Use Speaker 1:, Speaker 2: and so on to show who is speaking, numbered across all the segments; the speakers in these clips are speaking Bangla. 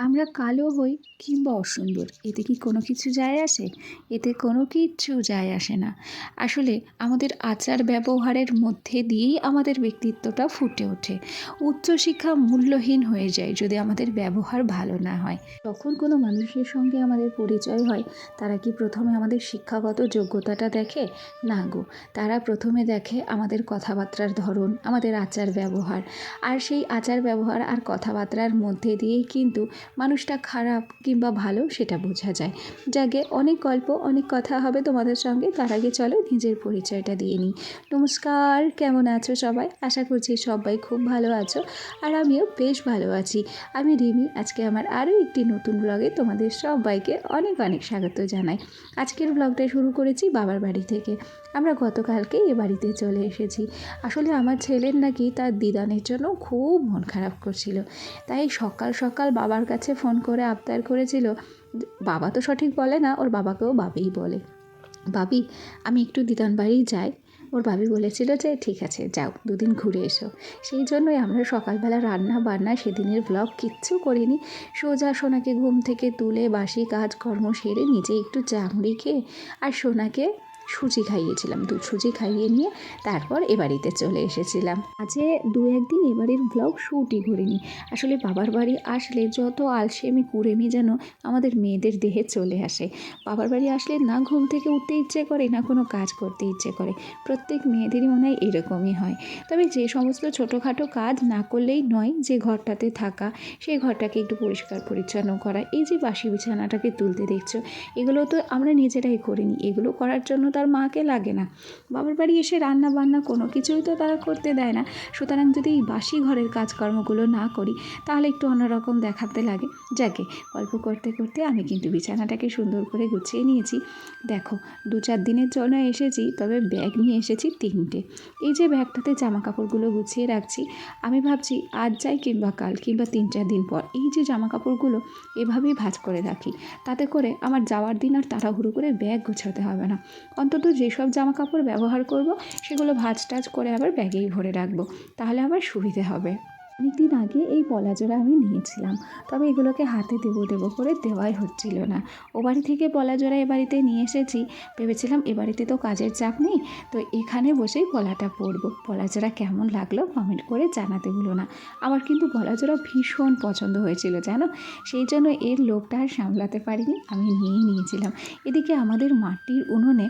Speaker 1: আমরা কালো হই কিংবা অসুন্দর, এতে কি কোনো কিছু যায় আসে? এতে কোনো কিচ্ছু যায় আসে না। আসলে আমাদের আচার ব্যবহারের মধ্যে দিয়েই আমাদের ব্যক্তিত্বটা ফুটে ওঠে। উচ্চশিক্ষা মূল্যহীন হয়ে যায় যদি আমাদের ব্যবহার ভালো না হয়। তখন কোনো মানুষের সঙ্গে আমাদের পরিচয় হয়, তারা কি প্রথমে আমাদের শিক্ষাগত যোগ্যতাটা দেখে? না গো। তারা প্রথমে দেখে আমাদের কথাবার্তার ধরন, আমাদের আচার ব্যবহার। আর সেই আচার ব্যবহার আর কথাবার্তার মধ্যে দিয়েই কিন্তু মানুষটা খারাপ কিংবা ভালো সেটা বোঝা যায়। যাকে অনেক গল্প, অনেক কথা হবে তোমাদের সঙ্গে, তার আগে চলো নিজের পরিচয়টা দিয়ে নিই। নমস্কার, কেমন আছো সবাই? আশা করছি সবাই খুব ভালো আছো আর আমিও বেশ ভালো আছি। আমি রিমি, আজকে আমার আরও একটি নতুন ব্লগে তোমাদের সবাইকে অনেক অনেক স্বাগত জানাই। আজকের ব্লগটা শুরু করেছি বাবার বাড়ি থেকে। আমরা গতকালকে এ বাড়িতে চলে এসেছি। আসলে আমার ছেলের নাকি তার দিদানের জন্য খুব মন খারাপ করছিল। তাই সকাল সকাল বাবার কাছে ফোন করে আবদার করেছিল বাবা তো সঠিক বলে না, ওর বাবাকেও বাবিই বলে। বাবি আমি একটু দিদান বাড়ি যাই। ওর বাবি বলেছিল যে, ঠিক আছে, যাও, দুদিন ঘুরে এসো। সেই জন্যই আমরা সকালবেলা রান্না বান্না সেদিনের ব্লগ কিচ্ছু করিনি। সোজা সোনাকে ঘুম থেকে তুলে বাসি কাজকর্ম সেরে নিজে একটু চামড়ি খেয়ে, আর সোনাকে সুজি খাইয়েছিলাম, দুধ সুজি খাইয়ে নিয়ে তারপর এ বাড়িতে চলে এসেছিলাম। আজে দু একদিন এ বাড়ির ব্লগ শ্যুটই করিনি। আসলে বাবার বাড়ি আসলে যত আলসেমি কুড়েমি যেন আমাদের মেয়েদের দেহে চলে আসে। বাবার বাড়ি আসলে না ঘুম থেকে উঠতে ইচ্ছে করে, না কোনো কাজ করতে ইচ্ছে করে। প্রত্যেক মেয়েদেরই মনে হয় এরকমই হয়। তবে যে সমস্ত ছোটোখাটো কাজ না করলেই নয়, যে ঘরটাতে থাকা, সেই ঘরটাকে একটু পরিষ্কার পরিচ্ছন্ন করা, এই যে বাসি বিছানাটাকে তুলতে দেখছ, এগুলো তো আমরা নিজেরাই করিনি। এগুলো করার জন্য তার মাকে লাগে না। বাবার বাড়ি এসে রান্না বান্না কোনো কিছুই তো তারা করতে দেয় না। সুতরাং যদি এই বাসি ঘরের কাজকর্মগুলো না করি, তাহলে একটু অন্যরকম দেখাতে লাগে। যাকে, গল্প করতে করতে আমি কিন্তু বিছানাটাকে সুন্দর করে গুছিয়ে নিয়েছি। দেখো, দু চার দিনের জন্য এসেছি, তবে ব্যাগ নিয়ে এসেছি তিনটে। এই যে ব্যাগটাতে জামা কাপড়গুলো গুছিয়ে রাখছি, আমি ভাবছি আজ যাই কিংবা কাল কিংবা তিন চার দিন পর এই যে জামা কাপড়গুলো এভাবেই ভাঁজ করে রাখি। তাতে করে আমার যাওয়ার দিন আর তাড়াহুড়ো করে ব্যাগ গোছাতে হবে না। অন্তত যেসব জামা কাপড় ব্যবহার করব, সেগুলো ভাজ টাজ করে আবার ব্যাগেই ভরে রাখব। তাহলে আমার সুবিধে হবে। অনেক দিন আগে এই পলাজোড়া আমি নিয়েছিলাম, তবে এগুলোকে হাতে দেবো দেবো করে দেওয়াই হচ্ছিল না। ও বাড়ি থেকে পলাজোড়া এ বাড়িতে নিয়ে এসেছি। ভেবেছিলাম এ বাড়িতে তো কাজের চাপ নেই, তো এখানে বসেই পলাটা পরবো। পলাজোড়া কেমন লাগল কমেন্ট করে জানাতে ভুলো না। আমার কিন্তু পলাজোড়া ভীষণ পছন্দ হয়েছিল, জানো? সেই জন্য এর লোভটা আর সামলাতে পারিনি, আমি নিয়েই নিয়েছিলাম। এদিকে আমাদের মাটির উনুনে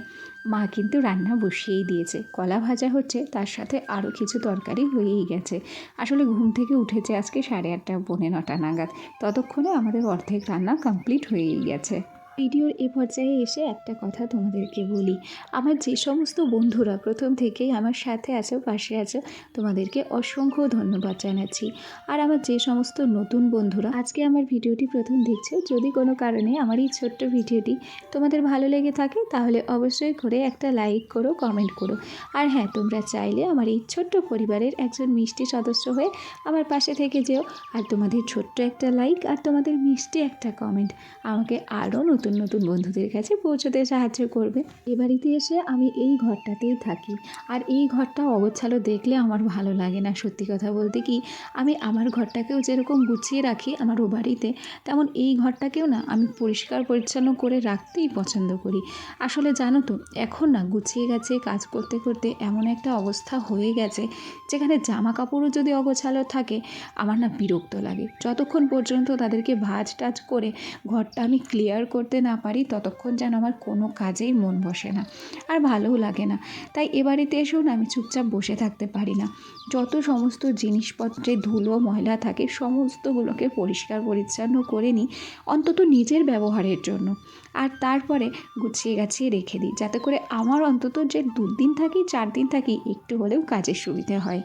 Speaker 1: মা কিন্তু রান্না বসিয়েই দিয়েছে। কলা ভাজা হচ্ছে, তার সাথে আরও কিছু তরকারি হয়েই গেছে। আসলে ঘুম থেকে উঠেছে আজকে সাড়ে আটটা, পৌনে নটা নাগাদ। ততক্ষণে আমাদের অর্ধেক রান্না কমপ্লিট হয়েই গেছে। ভিডিওর এ পর্যায়ে এসে একটা কথা তোমাদেরকে বলি। আমার যে সমস্ত বন্ধুরা প্রথম থেকেই আমার সাথে আছো, পাশে আছো, তোমাদেরকে অসংখ্য ধন্যবাদ জানাচ্ছি। আর আমার যে সমস্ত নতুন বন্ধুরা, আজকে আমার ভিডিওটি প্রথম দেখছ, যদি কোনো কারণে আমার এই ছোট্ট ভিডিওটি তোমাদের ভালো লেগে থাকে, তাহলে অবশ্যই করে একটা লাইক করো, কমেন্ট করো। আর হ্যাঁ তোমরা চাইলে আমার এই ছোট্ট পরিবারের একজন মিষ্টি সদস্য হয়ে আমার পাশে থেকে যেও, আর তোমাদের ছোট্ট একটা লাইক আর তোমাদের মিষ্টি একটা কমেন্ট আমাকে আরও নতুন নতুন বন্ধুদের কাছে পৌঁছতে সাহায্য করবে। এ বাড়িতে এসে আমি এই ঘরটাতেই থাকি। আর এই ঘরটা অগোছালো দেখলে আমার ভালো লাগে না। সত্যি কথা বলতে কি, আমি আমার ঘরটাকেও যেরকম গুছিয়ে রাখি আমার ও বাড়িতে, তেমন এই ঘরটাকেও না আমি পরিষ্কার পরিচ্ছন্ন করে রাখতেই পছন্দ করি। আসলে জানো তো, এখন না গুছিয়ে গেছে কাজ করতে করতে এমন একটা অবস্থা হয়ে গেছে, যেখানে জামা কাপড়ও যদি অগোছালো থাকে, আমার না বিরক্ত লাগে। যতক্ষণ পর্যন্ত তাদেরকে ভাজ টাজ করে ঘরটা আমি ক্লিয়ার করতে না পারি, ততক্ষণ যেন আমার কোনো কাজেই মন বসে না। আর ভালোও লাগে না। তাই এ বাড়িতে এসেও না আমি চুপচাপ বসে থাকতে পারি না। যত সমস্ত জিনিসপত্রে ধুলো, ময়লা থাকে, সমস্তগুলোকে পরিষ্কার পরিচ্ছন্ন করে নিই, অন্তত নিজের ব্যবহারের জন্য। আর তারপরে গুছিয়ে গাছিয়ে রেখে দিই, যাতে করে আমার অন্তত যে দুদিন থাকি চার দিন থাকি, একটু হলেও কাজের সুবিধে হয়।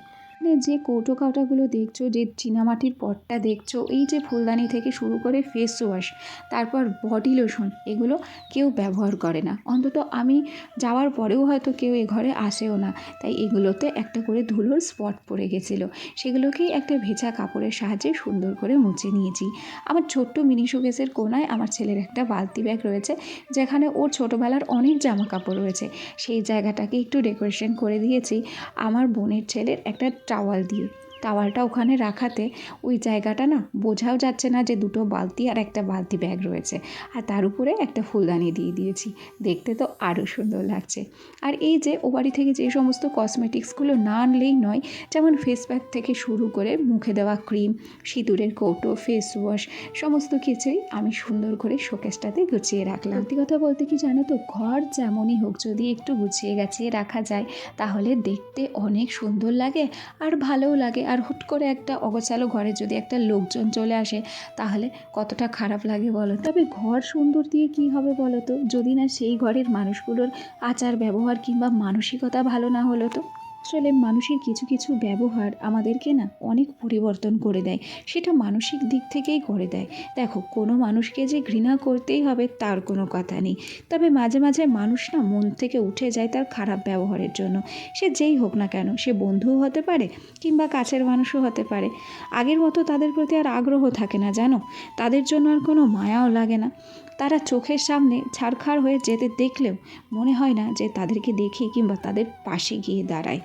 Speaker 1: যে কৌটো কাউটাগুলো দেখছ, যে চীনামাটির পটটা দেখছ, এই যে ফুলদানি থেকে শুরু করে ফেস ওয়াশ তারপর বডি লোশন এগুলো কেউ ব্যবহার করে না। অন্তত আমি যাওয়ার পরেও হয়তো কেউ এ ঘরে আসেও না। তাই এগুলোতে একটা করে ধুলোর স্পট পড়ে গেছিল। সেগুলোকেই একটা ভেজা কাপড়ের সাহায্যে সুন্দর করে মুছে নিয়েছি। আমার ছোট্ট মিনি শোকেসের কোনায় আমার ছেলের একটা বালতি ব্যাগ রয়েছে, যেখানে ওর ছোটোবেলার অনেক জামা কাপড় রয়েছে। সেই জায়গাটাকে একটু ডেকোরেশন করে দিয়েছি। আমার বোনের ছেলের একটা টাওয়াল দিয়ে টাওয়ালটা ওখানে রাখাতে ওই জায়গাটা না বোঝাও যাচ্ছে না যে দুটো বালতি আর একটা বালতি ব্যাগ রয়েছে। আর তার উপরে একটা ফুলদানি দিয়ে দিয়েছি। দেখতে তো আরও সুন্দর লাগছে। আর এই যে ও বাড়ি থেকে যে সমস্ত কসমেটিক্সগুলো না আনলেই নয়, যেমন ফেস প্যাক থেকে শুরু করে মুখে দেওয়া ক্রিম সিঁদুরের কৌটো ফেস ওয়াশ সমস্ত কিছুই আমি সুন্দর করে শোকেসটাতে গুছিয়ে রাখলাম। সত্যি কথা বলতে কি জানো তো, ঘর যেমনই হোক যদি একটু গুছিয়ে গাছিয়ে রাখা যায়, তাহলে দেখতে অনেক সুন্দর লাগে আর ভালোও লাগে। আর হুট করে একটা অগোছালো ঘরে যদি একটা লোকজন চলে আসে, তাহলে কতটা খারাপ লাগে বলো তবে ঘর সুন্দর দিয়ে কি হবে বলো তো? যদি না সেই ঘরের মানুষগুলোর আচার ব্যবহার কিংবা মানসিকতা ভালো না হলো তো? আসলে মানুষের কিছু কিছু ব্যবহার আমাদেরকে না অনেক পরিবর্তন করে দেয়। সেটা মানসিক দিক থেকেই করে দেয়। দেখো, কোনো মানুষকে যে ঘৃণা করতেই হবে তার কোনো কথা নেই। তবে মাঝে মাঝে মানুষ না মন থেকে উঠে যায় তার খারাপ ব্যবহারের জন্য। সে যেই হোক না কেন, সে বন্ধুও হতে পারে কিংবা কাছের মানুষও হতে পারে। আগের মতো তাদের প্রতি আর আগ্রহ থাকে না, জানো? তাদের জন্য আর কোনো মায়াও লাগে না। তারা চোখের সামনে ছাড়খাড় হয়ে যেতে দেখলেও মনে হয় না যে তাদেরকে দেখি কিংবা তাদের পাশে গিয়ে দাঁড়ায়।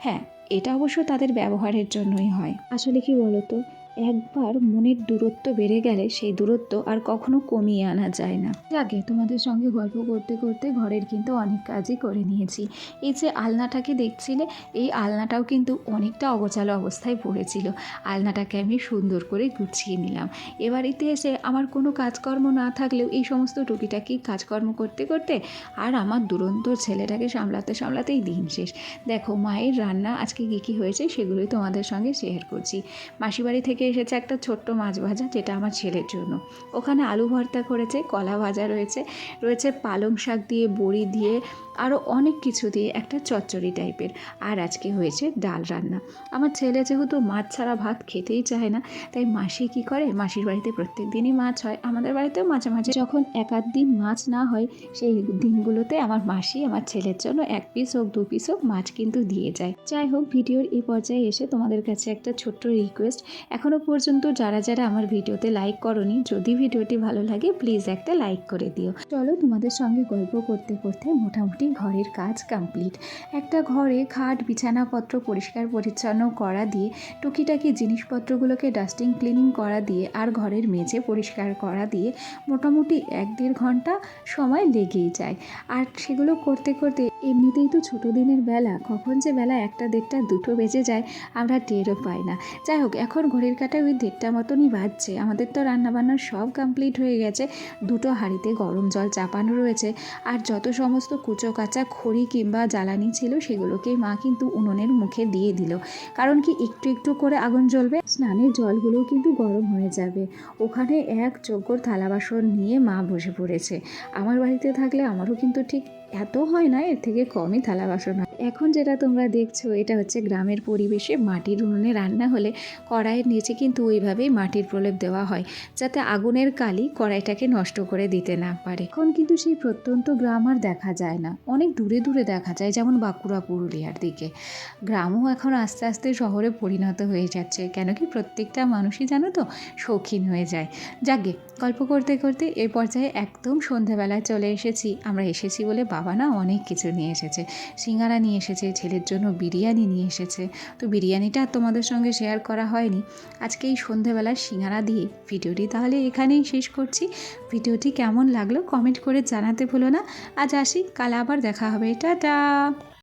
Speaker 1: হ্যাঁ এটা অবশ্য তাদের ব্যবহারের জন্যই হয়। আসলে কি বলতো? একবার মনের দূরত্ব বেড়ে গেলে সেই দূরত্ব আর কখনো কমিয়ে আনা যায় না। আগে তোমাদের সঙ্গে গল্প করতে করতে ঘরের কিন্তু অনেক কাজই করে নিয়েছি। এই যে আলনাটাকে দেখছিলে, এই আলনাটাও কিন্তু অনেকটা অগোছালো অবস্থায় পড়েছিল। আলনাটাকে আমি সুন্দর করে গুছিয়ে নিলাম। এ বাড়িতে এসে আমার কোনো কাজকর্ম না থাকলেও এই সমস্ত টুকিটাকি কাজকর্ম করতে করতে আর আমার দুরন্ত ছেলেটাকে সামলাতে সামলাতেই দিন শেষ। দেখো, মায়ের রান্না আজকে কী কী হয়েছে সেগুলোই তোমাদের সঙ্গে শেয়ার করছি। মাসিবাড়ি থেকে এসেছে একটা ছোট্ট মাছ ভাজা যেটা আমার ছেলের জন্য। ওখানে আলু ভর্তা করেছে, কলা ভাজা রয়েছে রয়েছে পালং শাক দিয়ে, বড়ি দিয়ে আরও অনেক কিছু দিয়ে একটা চচ্চড়ি টাইপের। আর আজকে হয়েছে ডাল রান্না। আমার ছেলে যেহেতু মাছ ছাড়া ভাত খেতেই চায় না, তাই মাসি কী করে? মাসির বাড়িতে প্রত্যেক দিনই মাছ হয়। আমাদের বাড়িতেও মাঝে মাঝে যখন এক আধ দিন মাছ না হয়, সেই দিনগুলোতে আমার মাসি আমার ছেলের জন্য এক পিস হোক, দু পিস হোক মাছ কিন্তু দিয়ে যায়। যাই হোক, ভিডিওর এই পর্যায়ে এসে তোমাদের কাছে একটা ছোট্ট রিকোয়েস্ট এখনও পর্যন্ত যারা যারা আমার ভিডিওতে লাইক করনি, যদি ভিডিওটি ভালো লাগে প্লিজ একটা লাইক করে দিও। চলো তোমাদের সঙ্গে গল্প করতে করতে মোটামুটি ঘরের কাজ কমপ্লিট একটা ঘরে খাট, বিছানাপত্র পরিষ্কার পরিচ্ছন্ন করা দিয়ে, টুকিটাকি জিনিসপত্রগুলোকে ডাস্টিং ক্লিনিং করা দিয়ে, আর ঘরের মেঝে পরিষ্কার করা দিয়ে, মোটামুটি এক দেড় ঘণ্টা সময় লেগেই যায়। আর সেগুলো করতে করতে এমনিতেই তো ছোটো দিনের বেলা, কখন যে বেলা একটা দেড়টা, দুটো বেজে যায়, আমরা টেরও পাই না। যাই হোক, এখন ঘড়ির কাটায় ওই দেড়টা মতনই বাজছে। আমাদের তো রান্নাবান্না সব কমপ্লিট হয়ে গেছে। দুটো হাঁড়িতে গরম জল চাপানো রয়েছে। আর যত সমস্ত কুচো কাঁচা খড়ি কিংবা জ্বালানি ছিল, সেগুলোকে মা কিন্তু উনুনের মুখে দিয়ে দিল। কারণ কি, একটু একটু করে আগুন জ্বলবে, স্নানের জলগুলোও কিন্তু গরম হয়ে যাবে। ওখানে এক চোখর থালা বাসন নিয়ে মা বসে পড়েছে। আমার বাড়িতে থাকলে আমারও কিন্তু ঠিক এত হয় না, এর থেকে কমই থালা বাসন হয়। এখন যেটা তোমরা দেখছ, এটা হচ্ছে গ্রামের পরিবেশে মাটির উনুনে রান্না হলে কড়াইয়ের নিচে কিন্তু ওইভাবেই মাটির প্রলেপ দেওয়া হয়, যাতে আগুনের কালি কড়াইটাকে নষ্ট করে দিতে না পারে। এখন কিন্তু সেই প্রত্যন্ত গ্রাম আর দেখা যায় না, অনেক দূরে দূরে দেখা যায়, যেমন বাঁকুড়া, পুরুলিয়ার দিকে। গ্রামও এখন আস্তে আস্তে শহরে পরিণত হয়ে যাচ্ছে, কেন কি প্রত্যেকটা মানুষই জানো তো শৌখিন হয়ে যায়। যাকে গল্প করতে করতে এ পর্যায়ে একদম সন্ধেবেলায় চলে এসেছি, আমরা এসেছি বলে বাবা না অনেক কিছু নিয়ে এসেছে। সিঙ্গারা নিয়ে এসেছে, ছেলের জন্য বিরিয়ানি নিয়ে এসেছে। তো বিরিয়ানিটা তোমাদের সঙ্গে শেয়ার করা হয়নি। আজকে এই সন্ধেবেলায় সিঙ্গারা দিয়ে ভিডিওটি তাহলে এখানেই শেষ করছি। ভিডিওটি কেমন লাগল কমেন্ট করে জানাতে ভুলো না। আজ আসি, কাল আবার দেখা হবে। টাটা!